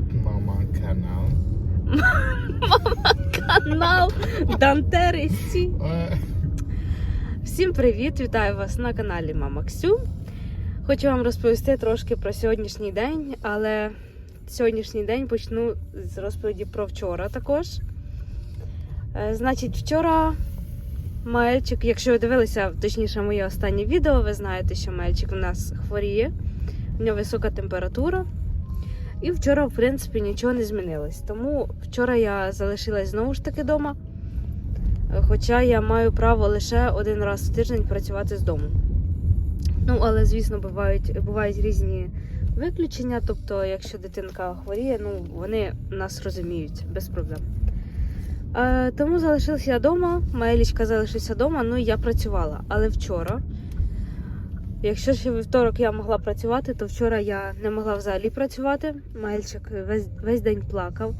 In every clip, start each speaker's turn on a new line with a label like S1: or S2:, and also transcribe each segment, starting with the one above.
S1: Привет, мама, канал.
S2: Мама Канал Дантеристі.
S1: Е,
S2: Всім привіт! Вітаю вас на каналі Мама Ксю. Хочу вам розповісти трошки про сьогоднішній день, але сьогоднішній день почну з розповіді про вчора також. Е, Значить, вчора Мельчик, якщо ви дивилися, точніше, моє останнє відео, ви знаєте, що Мельчик у нас хворіє, у нього висока температура. І вчора, в принципі, нічого не змінилось. Тому вчора я залишилась знову ж таки вдома. Хоча я маю право лише один раз в тиждень працювати з дому. Ну, але, звісно, бувають, бувають різні виключення. Тобто, якщо дитинка хворіє, ну вони нас розуміють без проблем. Е, тому залишилася я вдома, моя лічка залишилася вдома, ну і я працювала. Але вчора, якщо ще вівторок я могла працювати, то вчора я не могла взагалі працювати. Мальчик весь, весь день плакав.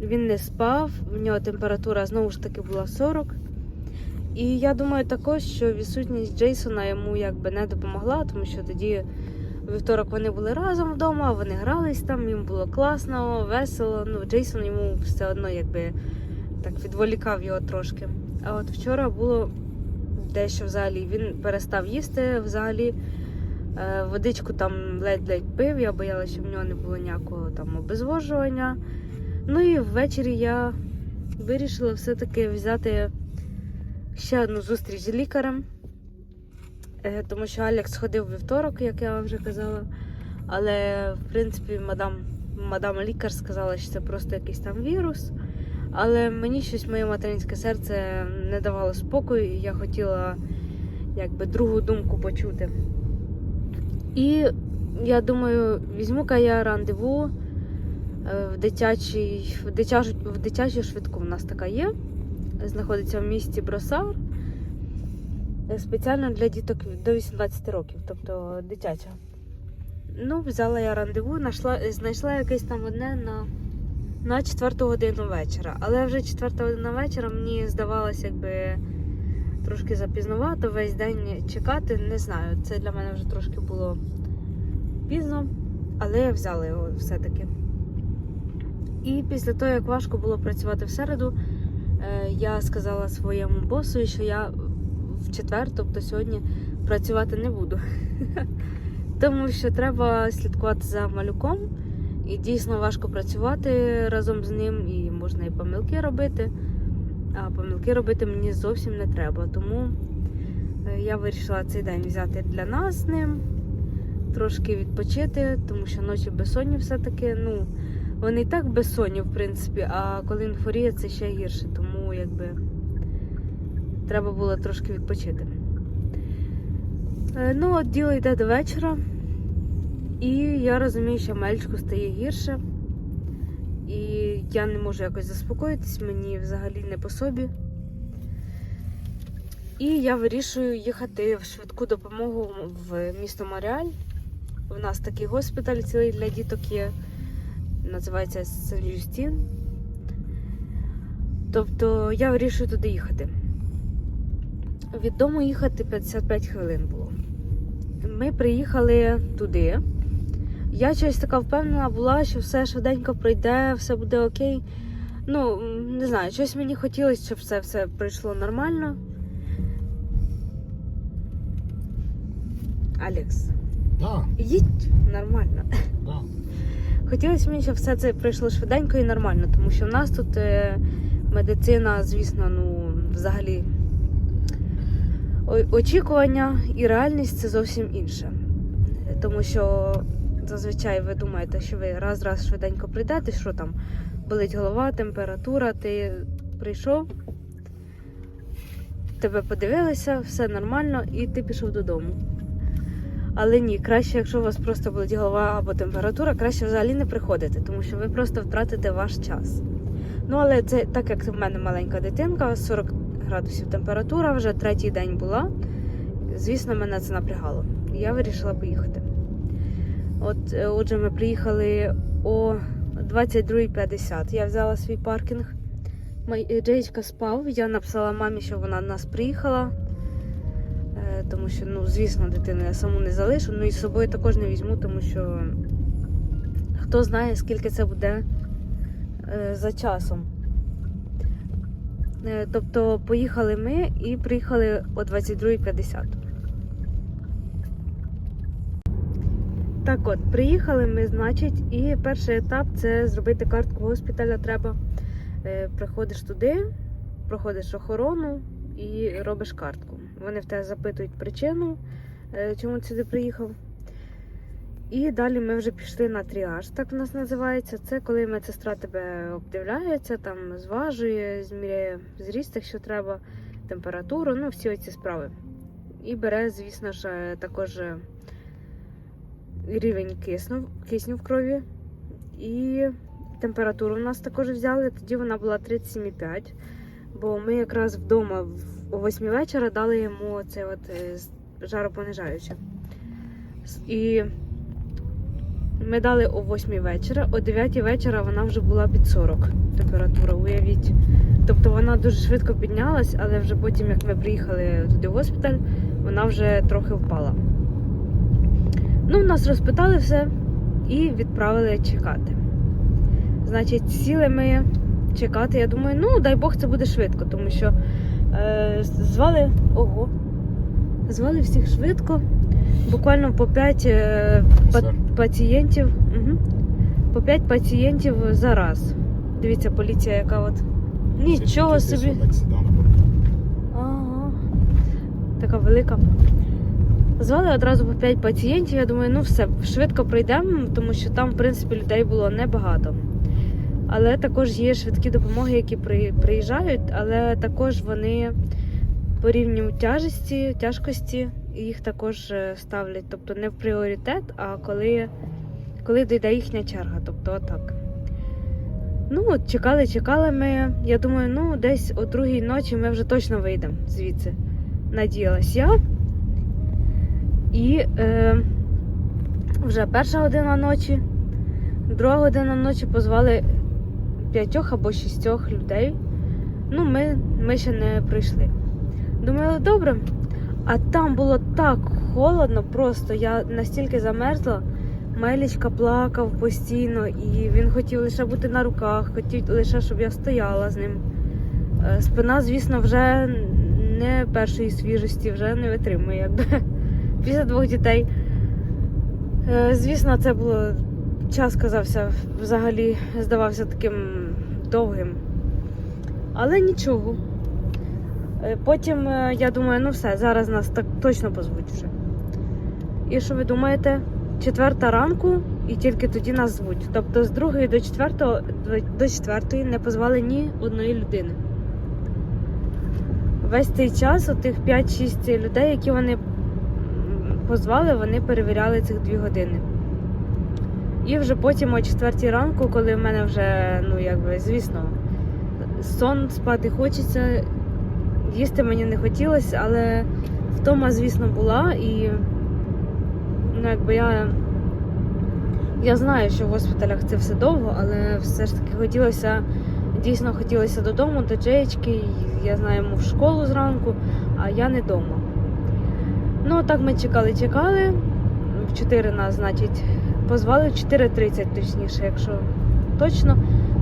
S2: Він не спав, в нього температура знову ж таки була 40. І я думаю також, що відсутність Джейсона йому якби не допомогла, тому що тоді вівторок вони були разом вдома, вони грались там, їм було класно, весело. Ну, Джейсон йому все одно якби так відволікав його трошки. А от вчора було дещо взагалі. Він перестав їсти взагалі. Е, Водичку там ледь-ледь пив, я боялася, щоб в нього не було ніякого там обезвожування. Ну і ввечері я вирішила все-таки взяти ще одну зустріч з лікарем, Е, тому що Алекс ходив вівторок, як я вам вже казала. Але, в принципі, мадам, мадам лікар сказала, що це просто якийсь там вірус. Але мені щось моє материнське серце не давало спокою, і я хотіла якби другу думку почути. І я думаю, візьму-ка я рандеву е, в дитячий, в дитячу, в дитячу швидку. У нас така є. Знаходиться в місті Бросар. Е, Спеціально для діток до 18 років, тобто дитяча. Ну, взяла я рандеву, знайшла, знайшла якесь там одне на, на 4 годину вечора. Але вже 4 година вечора мені здавалося, якби трошки запізнувато весь день чекати. Не знаю, це для мене вже трошки було пізно, але я взяла його все-таки. І після того, як важко було працювати в середу, е, я сказала своєму босу, що я в четвер, тобто сьогодні, працювати не буду. Тому що треба слідкувати за малюком, і дійсно важко працювати разом з ним, і можна і помилки робити. А помилки робити мені зовсім не треба. Тому е, я вирішила цей день взяти для нас з ним, трошки відпочити, тому що ночі безсонні все-таки. ну, вони і так безсонні, в принципі, а коли він хворіє, це ще гірше, тому якби треба було трошки відпочити. Е, Ну, от діло йде до вечора, і я розумію, що мельчику стає гірше. І я не можу якось заспокоїтись, мені взагалі не по собі. І я вирішую їхати в швидку допомогу в місто Моріаль. У нас такий госпіталь цілий для діток є називається Сен-Юстін. Тобто я вирішую туди їхати. Від дому їхати 55 хвилин було. Ми приїхали туди. Я щось така впевнена була, що все швиденько пройде, все буде окей. Ну, не знаю, щось мені хотілося, щоб все, все пройшло нормально. Алекс,
S1: Да,
S2: їдь нормально.
S1: да.
S2: Хотілося мені, щоб все це пройшло швиденько і нормально, тому що в нас тут е, медицина, звісно, ну взагалі очікування і реальність це зовсім інше. Тому що зазвичай ви думаєте, що ви раз-раз швиденько прийдете, що там болить голова, температура, ти прийшов, тебе подивилися, все нормально, і ти пішов додому. Але ні, краще, якщо у вас просто болить голова або температура, краще взагалі не приходити, тому що ви просто втратите ваш час. Ну, але це так як в мене маленька дитинка, 40 градусів температура, вже третій день була. Звісно, мене це напрягало. І я вирішила поїхати. От, е, отже, ми приїхали о 22.50. Я взяла свій паркінг. Е, спав. Я написала мамі, що вона до нас приїхала. Е, Тому що, ну, звісно, дитину я саму не залишу. Ну і з собою також не візьму, тому що Хто знає, скільки це буде за часом. Тобто поїхали ми і приїхали о 22.50. Так от, приїхали ми, значить, і перший етап це зробити картку госпіталя. Треба. Е, Приходиш туди, проходиш охорону і робиш картку. Вони в тебе запитують причину, е, чому сюди приїхав. І далі ми вже пішли на тріаж, так в нас називається. Це коли медсестра тебе обдивляється, там зважує, зміряє зріст, якщо треба, температуру, ну всі ці справи. І бере, звісно ж, е, також рівень кисню, кисню в крові. І температуру в нас також взяли. Тоді вона була 37,5. Бо ми якраз вдома о 8 вечора дали йому це от е, жаропонижаюче. І ми дали о 8 вечора, о 9 вечора вона вже була під 40 температура, уявіть. Тобто вона дуже швидко піднялась, але вже потім, як ми приїхали туди в госпіталь, вона вже трохи впала. Ну, нас розпитали все і відправили чекати. Значить, сіли ми чекати. Я думаю, ну дай Бог це буде швидко, тому що е, звали ого. Звали всіх швидко. Буквально по 5 е, па- пацієнтів. Угу. По 5 пацієнтів за раз. Дивіться, поліція, яка от. Нічого собі. Ага. Така велика. Звали одразу по 5 пацієнтів. Я думаю, ну все, швидко пройдемо, тому що там, в принципі, людей було небагато. Але також є швидкі допомоги, які приїжджають, але також вони по рівню тяжесті, тяжкості їх також е, ставлять. Тобто не в пріоритет, а коли, коли дійде їхня черга. Тобто отак. Ну, от чекали, чекали ми. Я думаю, ну десь о другій ночі ми вже точно вийдемо звідси. Надіялась я. І е, вже перша година ночі, друга година ночі позвали п'ятьох або шістьох людей. Ну, ми, ми ще не прийшли. Думаю, добре. А там було так холодно, просто я настільки замерзла. Мелічка плакав постійно, і він хотів лише бути на руках, хотів лише, щоб я стояла з ним. Е, Спина, звісно, вже не першої свіжості, вже не витримує, якби після двох дітей. Е, Звісно, це було час казався взагалі здавався таким довгим. Але нічого. Е, Потім е, я думаю, ну все, зараз нас так точно позвуть вже. І що ви думаєте? Четверта ранку, і тільки тоді нас звуть. Тобто з другої до четвертого до четвертої не позвали ні одної людини. Весь цей час, отих 5-6 людей, які вони позвали, вони перевіряли цих дві години. І вже потім о четвертій ранку, коли в мене вже, ну якби, звісно, сон спати хочеться, їсти мені не хотілося, але втома, звісно, була і ну, якби я. Я знаю, що в госпіталях це все довго, але все ж таки хотілося, дійсно хотілося додому, до Джеєчки. Я знаю, йому в школу зранку, а я не вдома. Ну, так ми чекали, чекали. В 4 нас, значить, позвали в 4.30, точніше, якщо точно.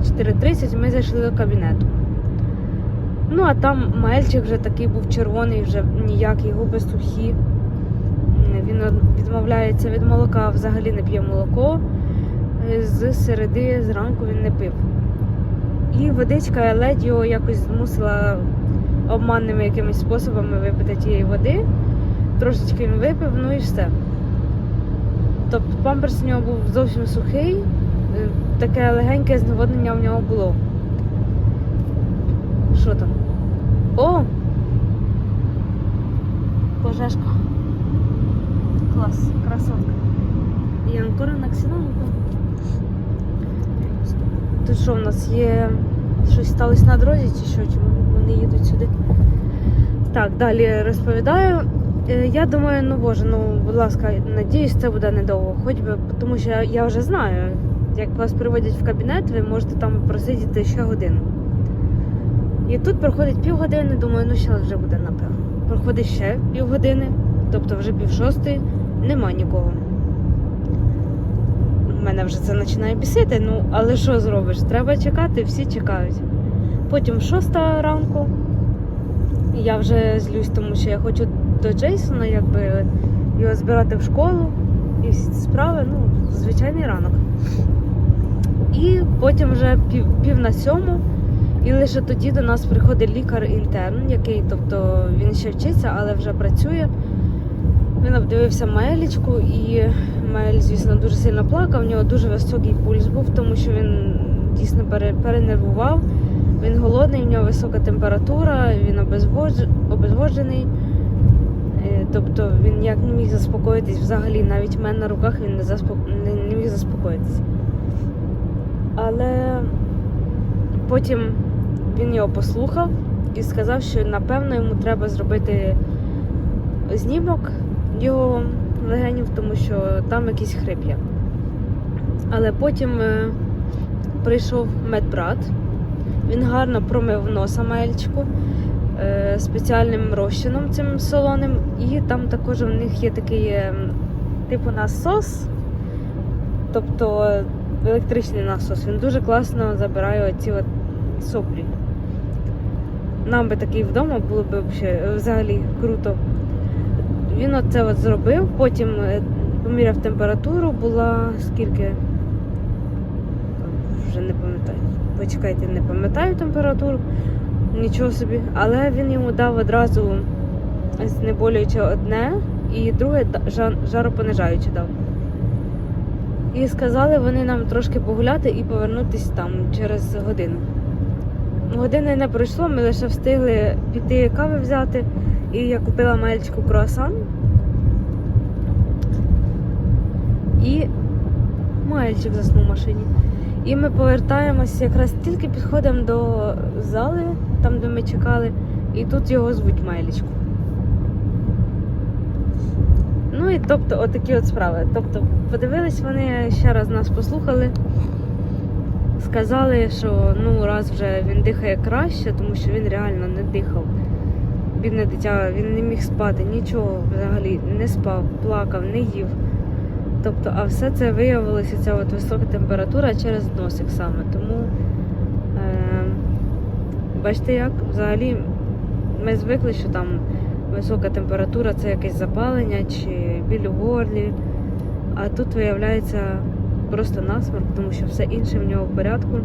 S2: В 4.30 ми зайшли до кабінету. Ну, а там Маельчик вже такий був червоний, вже ніякий, губи сухі. Він відмовляється від молока, взагалі не п'є молоко. Е, З середи зранку він не пив. І водичка ледь його якось змусила обманними якимись способами випити тієї води. Трошечки він випив, ну і все. Тобто памперс у нього був зовсім сухий, е, таке легеньке зневоднення в нього було. Що там? О! Пожежка. Клас, красотка. І анкора на ксенонку. Тут що в нас є? Щось сталося на дорозі чи що? Чому вони їдуть сюди? Так, далі розповідаю. Е, Я думаю, ну боже, ну будь ласка, надіюсь, це буде недовго. Хоч би, тому що я- вже знаю, як вас приводять в кабінет, ви можете там просидіти ще годину. І тут проходить півгодини, думаю, ну ще вже буде напевно. Проходить ще півгодини, тобто вже пів шостої, нема нікого. мене вже це починає бісити. Ну, але що зробиш? Треба чекати, всі чекають. Потім шоста ранку. Я вже злюсь, тому що я хочу до Джейсона, якби його збирати в школу і справи, ну, звичайний ранок. І потім вже пів, пів на сьому, і лише тоді до нас приходить лікар-інтерн, який, тобто він ще вчиться, але вже працює. Він обдивився Маелічку, і Маель, звісно, дуже сильно плакав. У нього дуже високий пульс був, тому що він дійсно перенервував. Він голодний, в нього висока температура, він обезводж- обезводжений. Тобто він ніяк не міг заспокоїтись взагалі, навіть в мене на руках він не, заспо... не, не міг заспокоїтись. Але потім він його послухав і сказав, що напевно йому треба зробити знімок його легенів, тому що там якийсь хрип є. Але потім е, прийшов медбрат, він гарно промив носа Маельчику е, спеціальним розчином цим солоним, і там також у них є такий е, типу насос, тобто електричний насос. Він дуже класно забирає оці от соплі. Нам би такий вдома було б взагалі- взагалі круто. Він оце от зробив, потім е, поміряв температуру, була скільки. Вже не пам'ятаю. Почекайте, не пам'ятаю температуру, нічого собі. Але він йому дав одразу знеболююче одне і друге жаропонижаюче дав. І сказали вони нам трошки погуляти і повернутися там через годину. Години не пройшло, ми лише встигли піти кави взяти. І я купила мальчику круасан. І мальчик заснув в машині. І ми повертаємося, якраз тільки підходимо до зали, там де ми чекали, і тут його звуть Майлічку. Ну і тобто, отакі от справи. Тобто, подивились вони, ще раз нас послухали, сказали, що ну раз вже він дихає краще, тому що він реально не дихав. Бідне дитя, він не міг спати, нічого взагалі не спав, плакав, не їв. Тобто, а все це виявилося ця от висока температура через носик саме. Тому е, бачите як? Взагалі ми звикли, що там висока температура це якесь запалення чи біль у горлі. А тут виявляється просто насморк, тому що все інше в нього в порядку.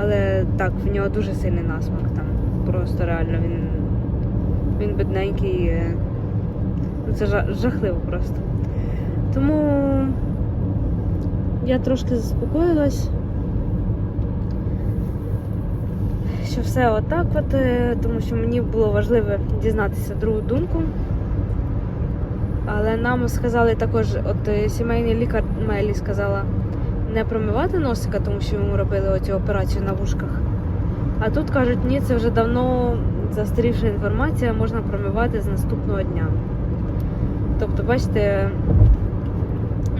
S2: Але так, в нього дуже сильний насморк там. Просто реально він, він бідненький. ну, Це жахливо просто. Тому я трошки заспокоїлась. Що все отак, от, е, тому що мені було важливо дізнатися другу думку. Але нам сказали також, от е, сімейний лікар Мелі сказала не промивати носика, тому що йому робили оцю операцію на вушках. А тут кажуть, ні, це вже давно застарівша інформація, можна промивати з наступного дня. Тобто, бачите,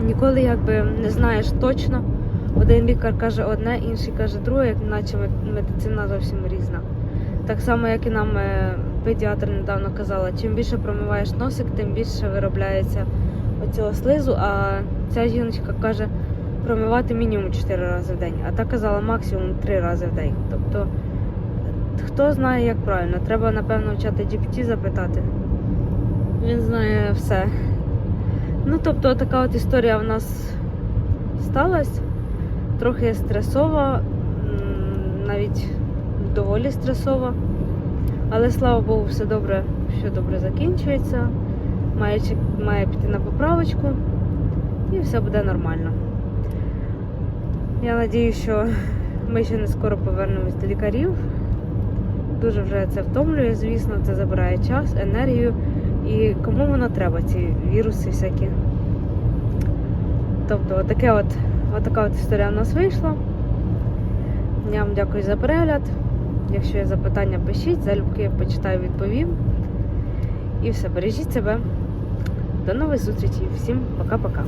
S2: ніколи якби не знаєш точно. Один лікар каже одне, інший каже друге, наче медицина зовсім різна. Так само, як і нам е, педіатр недавно казала, чим більше промиваєш носик, тим більше виробляється оцього слизу. А ця жіночка каже промивати мінімум 4 рази в день, а та казала максимум 3 рази в день. Тобто, хто знає, як правильно, треба напевно в чата GPT запитати. Він знає все. Ну, тобто, така от історія в нас сталася. Трохи стресова, навіть доволі стресова. Але слава Богу, все добре, що добре закінчується. Має, має піти на поправочку і все буде нормально. Я надію, що ми ще не скоро повернемось до лікарів. Дуже вже це втомлює, звісно, це забирає час, енергію. І кому воно треба, ці віруси всякі. Тобто, отаке от, отака от історія в нас вийшла. Я вам дякую за перегляд. Якщо є запитання, пишіть, залюбки почитаю, відповім. І все, бережіть себе. До нових зустрічей. Всім пока-пока.